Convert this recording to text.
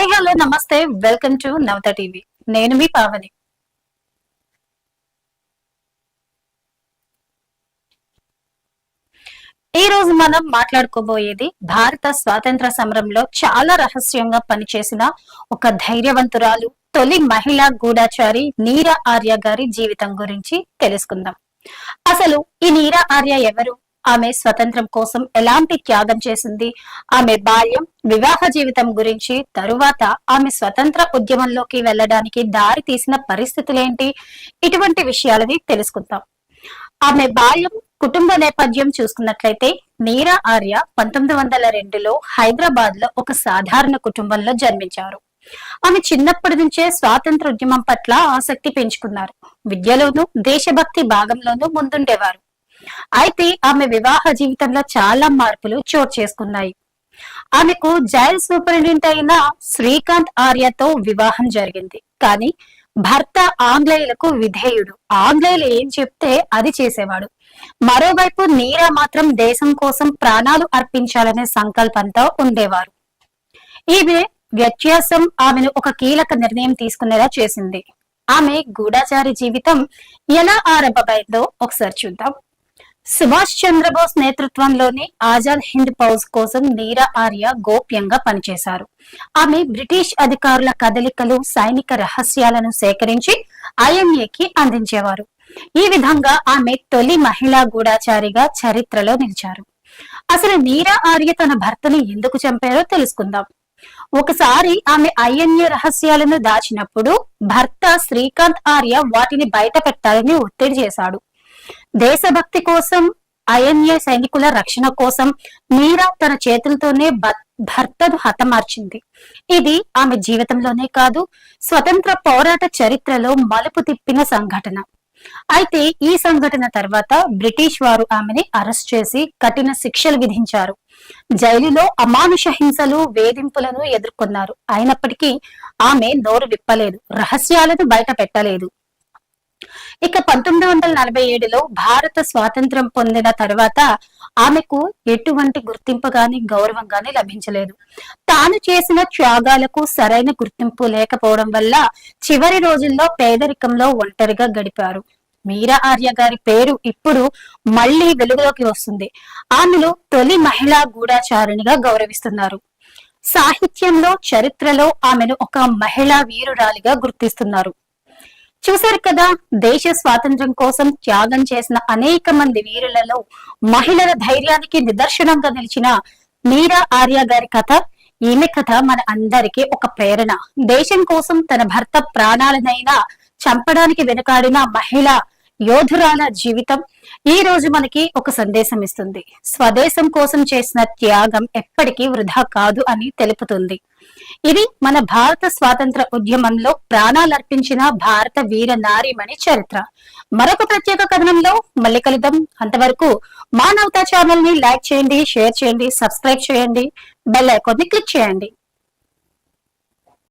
Hi hello నమస్తే welcome to Navata TV నేను మీ పావని. ఈ రోజు మనం మాట్లాడుకోబోయేది భారత స్వాతంత్ర సమరంలో చాలా రహస్యంగా పనిచేసిన ఒక ధైర్యవంతురాలు తొలి మహిళా గూఢాచారి నీరా ఆర్య గారి జీవితం గురించి తెలుసుకుందాం. అసలు ఈ నీరా ఆర్య ఎవరు? ఆమె స్వతంత్రం కోసం ఎలాంటి త్యాగం చేసింది? ఆమె బాల్యం వివాహ జీవితం గురించి తరువాత ఆమె స్వతంత్ర ఉద్యమంలోకి వెళ్ళడానికి దారి తీసిన పరిస్థితులేంటి? ఇటువంటి విషయాలని తెలుసుకుందాం. ఆమె బాల్యం కుటుంబ నేపథ్యం చూసుకున్నట్లయితే మీరా ఆర్య పంతొమ్మిది వందల రెండులో హైదరాబాద్లో ఒక సాధారణ కుటుంబంలో జన్మించారు. ఆమె చిన్నప్పటి నుంచే స్వాతంత్ర ఉద్యమం పట్ల ఆసక్తి పెంచుకున్నారు. విద్యలోనూ దేశభక్తి భాగంలోనూ ముందుండేవారు. అయితే ఆమె వివాహ జీవితంలో చాలా మార్పులు చోటు చేసుకున్నాయి. ఆమెకు జైల్ సూపరింటెండెంట్ అయిన శ్రీకాంత్ ఆర్యతో వివాహం జరిగింది. కానీ భర్త ఆంగ్లేయులకు విధేయుడు. ఆంగ్లేయులు ఏం చెప్తే అది చేసేవాడు. మరోవైపు నీరా మాత్రం దేశం కోసం ప్రాణాలు అర్పించాలనే సంకల్పంతో ఉండేవారు. ఈమె వ్యత్యాసం ఆమెను ఒక కీలక నిర్ణయం తీసుకునేలా చేసింది. ఆమె గూఢాచారి జీవితం ఎలా ఆరంభమైందో ఒకసారి చూద్దాం. సుభాష్ చంద్రబోస్ నేతృత్వంలోని ఆజాద్ హింద్ ఫౌజ్ కోసం నీరా ఆర్య గోప్యంగా పనిచేశారు. ఆమె బ్రిటిష్ అధికారుల కదలికలు సైనిక రహస్యాలను సేకరించి ఐఎంఏకి అందించేవారు. ఈ విధంగా ఆమె తొలి మహిళా గూఢాచారిగా చరిత్రలో నిలిచారు. అసలు నీరా ఆర్య తన భర్తను ఎందుకు చంపారో తెలుసుకుందాం. ఒకసారి ఆమె ఐఎన్ఏ రహస్యాలను దాచినప్పుడు భర్త శ్రీకాంత్ ఆర్య వాటిని బయట పెట్టాలని ఒత్తిడి చేశాడు. దేశభక్తి కోసం ఐఎన్ఏ సైనికుల రక్షణ కోసం మీరా తన చేతులతోనే భర్తను హతమార్చింది. ఇది ఆమె జీవితంలోనే కాదు స్వతంత్ర పోరాట చరిత్రలో మలుపు తిప్పిన సంఘటన. అయితే ఈ సంఘటన తర్వాత బ్రిటిష్ వారు ఆమెని అరెస్ట్ చేసి కఠిన శిక్షలు విధించారు. జైలులో అమానుష హింసలు వేధింపులను ఎదుర్కొన్నారు. అయినప్పటికీ ఆమె నోరు విప్పలేదు రహస్యాలను బయట పెట్టలేదు ఇక పంతొమ్మిది వందల నలభై ఏడులో భారత స్వాతంత్రం పొందిన తర్వాత ఆమెకు ఎటువంటి గుర్తింపు గాని గౌరవం గాని లభించలేదు. తాను చేసిన త్యాగాలకు సరైన గుర్తింపు లేకపోవడం వల్ల చివరి రోజుల్లో పేదరికంలో ఒంటరిగా గడిపారు. మీరా ఆర్య గారి పేరు ఇప్పుడు మళ్ళీ వెలుగులోకి వస్తుంది. ఆమెను తొలి మహిళా గూఢాచారిణిగా గౌరవిస్తున్నారు. సాహిత్యంలో చరిత్రలో ఆమెను ఒక మహిళా వీరురాలిగా గుర్తిస్తున్నారు. చూశారు కదా దేశ స్వాతంత్ర్యం కోసం త్యాగం చేసిన అనేక మంది వీరులలో మహిళల ధైర్యానికి నిదర్శనంగా నిలిచిన మీరా ఆర్య గారి కథ ఈమె కథ మన అందరికీ ఒక ప్రేరణ. దేశం కోసం తన భర్త ప్రాణాలనైనా చంపడానికి వెనుకాడిన మహిళ యోధురాల జీవితం ఈ రోజు మనకి ఒక సందేశం ఇస్తుంది. స్వదేశం కోసం చేసిన త్యాగం ఎప్పటికీ వృధా కాదు అని తెలుపుతుంది. ఇది మన భారత స్వాతంత్ర ఉద్యమంలో ప్రాణాలర్పించిన భారత వీర నారీమణి చరిత్ర. మరొక ప్రత్యేక కథనంలో మళ్ళీ కలుద్దాం. అంతవరకు మానవతా ఛానల్ని లైక్ చేయండి షేర్ చేయండి సబ్స్క్రైబ్ చేయండి బెల్ ఐకాన్ని క్లిక్ చేయండి.